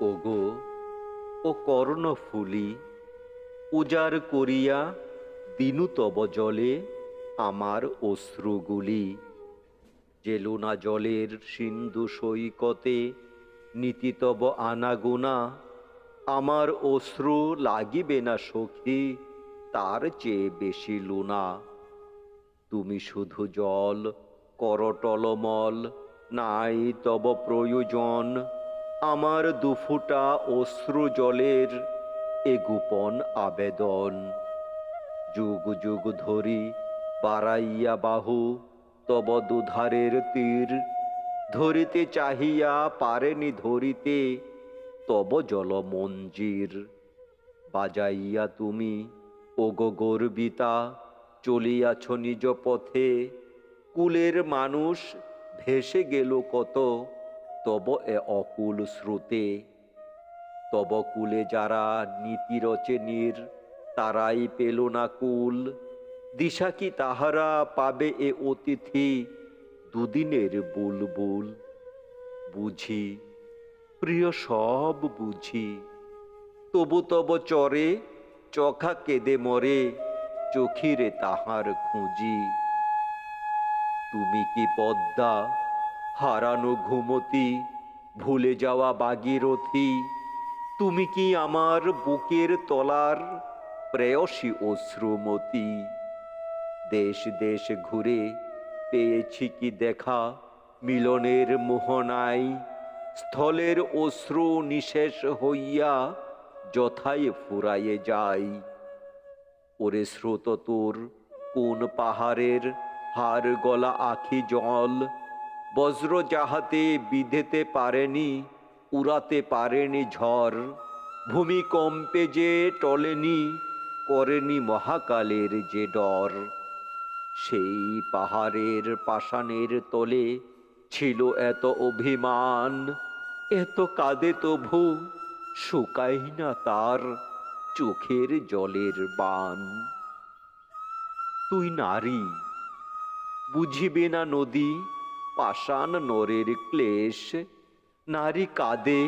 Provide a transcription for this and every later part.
ওগো, ও কর্ণফুলি উজাড় করিয়া দিনু তব জলে আমার অশ্রুগুলি। যে লোনা জলের সিন্ধু সৈকতে, নীতি তব আনাগোনা, আমার অশ্রু লাগিবে না সখী, তার চেয়ে বেশি লুনা। তুমি শুধু জল, করটলমল, নাই তব প্রয়োজন। আমার দুফুটা অশ্রু জলের এ গোপন আবেদন। যুগ যুগ ধরি বাড়াইয়া বাহু, তব দুধারের তীর। ধরিতে চাহিয়া পারেনি ধরিতে, তব জল মঞ্জির। বাজাইয়া তুমি, ওগো গর্বিতা, চলিয়াছ নিজ পথে। কুলের মানুষ ভেসে গেল কত তব এ অকুল স্রোতে। তব কুলে যারা নীতি তারাই পেল না কুল। দিশা কি তাহারা পাবে এ অতিথি? দুদিনের বুলবুল বুঝি, প্রিয় সব বুঝি। তবু তব চরে, চখা কেঁদে মরে, চোখিরে তাহার খুঁজি। তুমি কি পদ্মা হারানো ঘুমতি, ভুলে যাওয়া বাগিরথী, তুমি কি আমার বুকের তলার প্রেয়সী অশ্রুমতি দেশ দেশ ঘুরে পেয়েছি কি দেখা মিলনের মোহনায়? স্থলের অশ্রু নিশেষ হইয়া যথায় ফুরাইয়ে যায় ওরে স্রোত তোর, কোন পাহাড়ের হার গলা আখি জল বজ্র যাহাতে বিধেতে পারেনি, উড়াতে পারেনি ঝড়, ভূমিকম্পে যে টলেনি, করেনি মহাকালের যে ডর। সেই পাহাড়ের পাষাণের তলে ছিল এত অভিমান, এত কাঁদে তবু শুকাই না তার চোখের জলের বান। তুই নারী, বুঝিবে না নদী পাষাণ নরের ক্লেশ। নারী কাঁদে,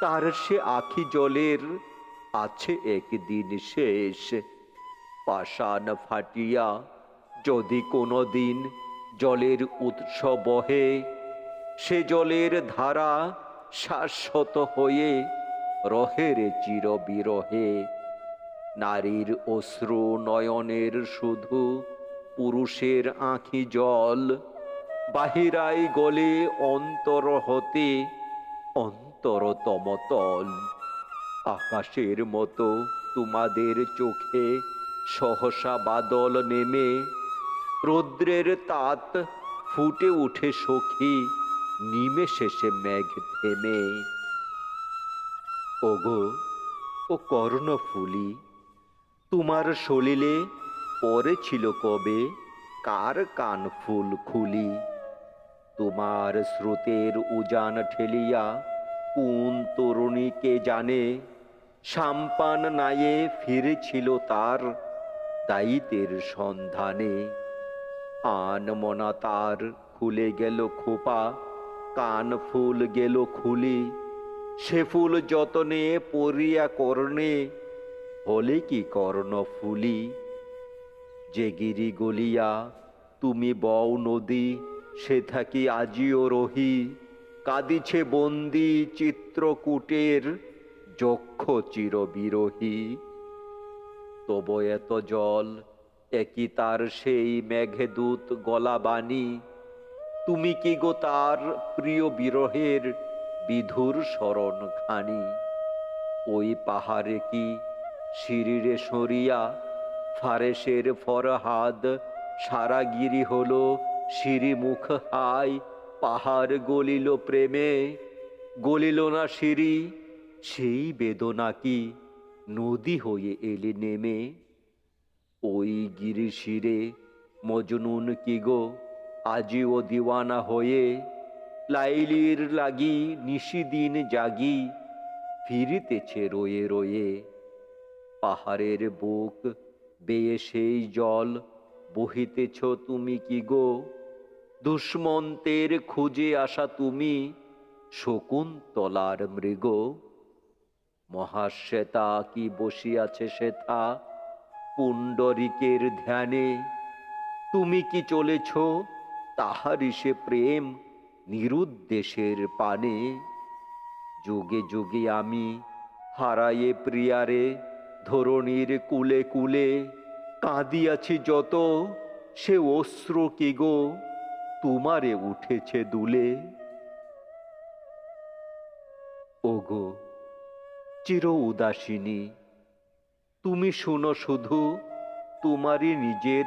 তার সে আখি জলের, আছে একদিন শেষ। পাষাণ ফাটিয়া যদি কোনো দিন জলের উৎস বহে, সে জলের ধারা শাশ্বত হয়ে রহে রে চির বিরহে। নারীর অশ্রু নয়নের শুধু পুরুষের আঁখি জল বাহিরাই গলে অন্তর হতে অন্তরতম তল আকাশের মতো তোমাদের চোখে সহসা বাদল নেমে, রৌদ্রের তাত ফুটে উঠে সখী নিমেষে সে মেঘ থেমে। ওগো, ও কর্ণফুলি, তোমার সলিলে পরে ছিল কবে? কার কান ফুল খুলি? তোমার স্রোতের উজান ঠেলিয়া কোন তরুণীকে জানে? সাম্পান নায়ে ফিরেছিল তার দায়িত্বের সন্ধানে। আনমনা তার খুলে গেল খোপা, কান ফুল গেল খুলি। সে ফুল যতনে পরিয়া কর্ণে, হলে কি কর্ণ ফুলি? যে গিরি গলিয়া, তুমি বও নদী সে থাকি আজিও রহি, কাঁদিছে বন্দি চিত্রকূটের যক্ষ চির বিরহী তব এত জল, একই তার সেই মেঘদূত গলা বাণী তুমি কি গো তার প্রিয় বিরহের বিধুর স্মরণ খানি ওই পাহাড়ে কি শিরিরে সরিয়া ফারেসের ফরহাদ সারা গিরি হলো সিঁড়িমুখ হাই, পাহাড় গলিল প্রেমে। গলিল না সিঁড়ি, সেই বেদনা কি নদী হয়ে এলে নেমে। ওই গিরি শিরে মজনুন কি গো, আজিও দিওয়ানা হয়ে। লাইলির লাগি নিশিদিন জাগি, ফিরিতেছে রয়ে রয়ে। পাহাড়ের বুক বেয়ে সেই জল, বহিতেছ তুমি কি গো? দুষ্মন্তের খুঁজে আসা তুমি, শকুন্তলার মৃগ। মহাশ্বেতা কি বসিয়াছে শ্বেতা পুণ্ডরিকের ধ্যানে? তুমি কি চলেছ তাহারি সে প্রেম নিরুদ্দেশের পানে। যুগে যুগে আমি হারায়ে প্রিয়ারে, ধরণীর কুলে কুলে কাঁদিয়াছি যত, সে অশ্র কি গো? তোমারে উঠেছে দুলে। ওগো, চির উদাসিনী, তুমি শুনো শুধু তোমারই নিজের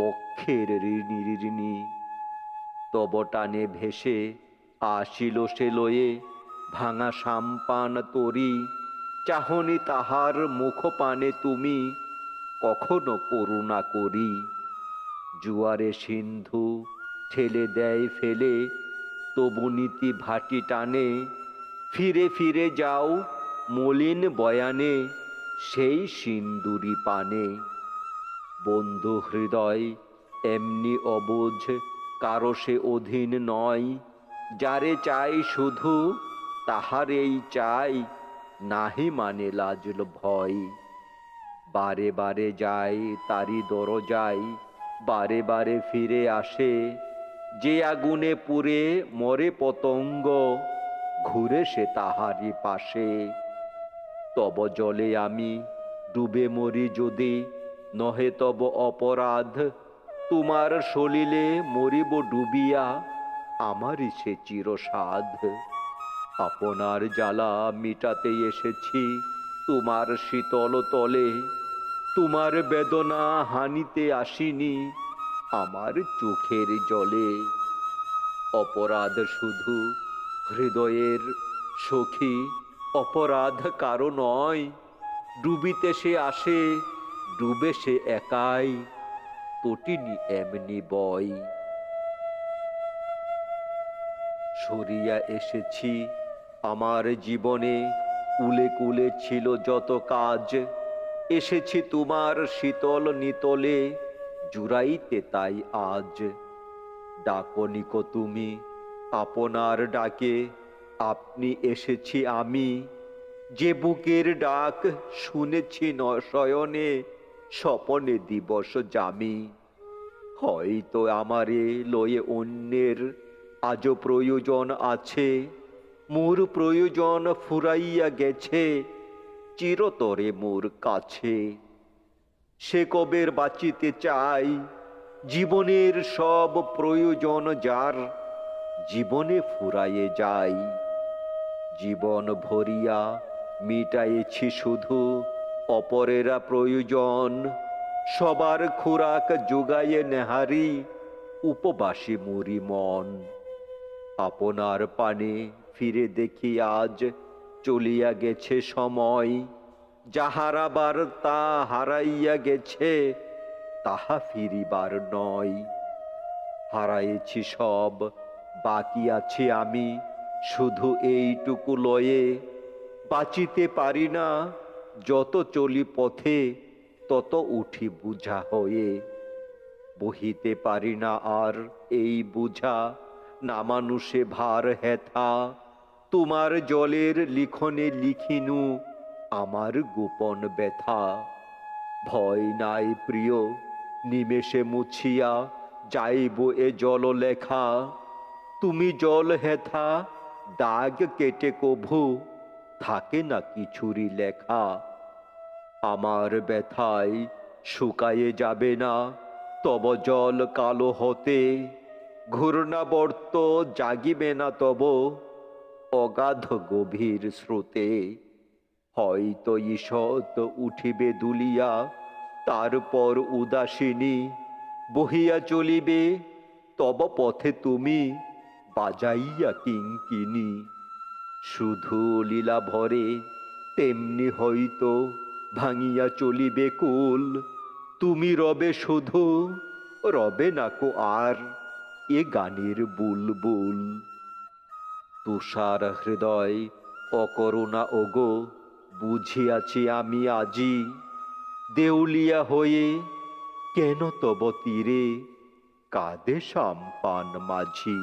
বক্ষের ঋণী ঋণী। তব টানে ভেসে আসিল সে লয়ে, ভাঙা সাম্পান তরি, চাহনি তাহার মুখ পানে তুমি কখনো করুণা করি। জুয়ারে সিন্ধু ঠেলে দেয় ফেলে, তবু নীতি ভাটি টানে। ফিরে ফিরে যাও মলিন বয়ানে, সেই সিন্দুরি পানে। বন্ধু হৃদয়, এমনি অবুঝ কারও সে অধীন নয়। যারে চাই শুধু, তাহারেই চাই, নাহি মানে লাজল ভয়। বারে বারে যাই তারি দরজায়, বারে বারে ফিরে আসে যে আগুনে পুড়ে মরে পতঙ্গ, ঘুরে সে তাহারি পাশে। তব জলে আমি ডুবে মরি যদি, নহে তব অপরাধ। তোমার সলিলে মরিব ডুবিয়া, আমারই সে চিরসাধ। আপনার জ্বালা মিটাতে এসেছি তোমার শীতল তলে, তোমার বেদনা হানিতে আসিনি। আমার চোখের জলে। অপরাধ শুধু হৃদয়ের সখী, অপরাধ কারও নয়। ডুবিতে সে আসে, ডুবে সে একাই। তটিনি এমনি বয় সরিয়া এসেছি, আমার জীবনে কুলে কুলে ছিল যত কাজ। এসেছি তোমার শীতল নিতলে জুড়াইতে তাই আজ। ডাকনিক তুমি, আপনার ডাকে, আপনি এসেছি আমি। যে বুকের ডাক শুনেছি নশয়নে স্বপনে দিবস জামি। হয়তো আমারে লয়ে অন্যের আজও প্রয়োজন আছে। মোর প্রয়োজন ফুরাইয়া গেছে, চিরতরে মোর কাছে। সে কবের বাঁচিতে চাই? জীবনের সব প্রয়োজন যার জীবনে ফুরাইয়ে যাই। জীবন ভরিয়া মিটাইছি শুধু অপরেরা প্রয়োজন। সবার খোরাক যোগায়ে নেহারি উপবাসী মুরি মন। আপনার পানে ফিরে দেখি আজ চলিয়া গেছে সময়। যাহারাবার তা হারাইয়া গেছে, তাহা ফিরিবার নয়। হারাইছি সব, বাকি আছে আমি, শুধু এইটুকু লয়ে। বাঁচিতে পারি না, যত চলি পথে, তত উঠি বুঝা হয়ে। বহিতে পারি না আর এই বুঝা, না মানুষে ভার হেথা। তোমার জলের লিখনে লিখিনু আমার গোপন ব্যথা। ভয় নাই প্রিয়, নিমেষে মুছিয়া যাইব এ জল লেখা তুমি জল হেথা, দাগ কেটে কভু, থাকে না কিছুরই লেখা। আমার ব্যথায় শুকায়ে যাবে না, তব জল কালো হতে। ঘূর্ণাবর্ত জাগিবে না তব, অগাধ গভীর স্রোতে। হয়তো ঈষৎ উঠিবে দুলিয়া, তারপর উদাসিনী বহিয়া চলিবে, তব পথে তুমি বাজাইয়া কিঙ্কিনি। শুধু লীলা ভরে তেমনি হয়তো ভাঙিয়া চলিবে কুল, তুমি রবে শুধু, রবে নাকো আর এ গানের বুলবুল। তুষার হৃদয় অকরুণা ওগো বুঝিয়াছি আমি আজি দেউলিয়া হয়ে কেন তব তীরে কাঁদে সাম্পান মাঝি।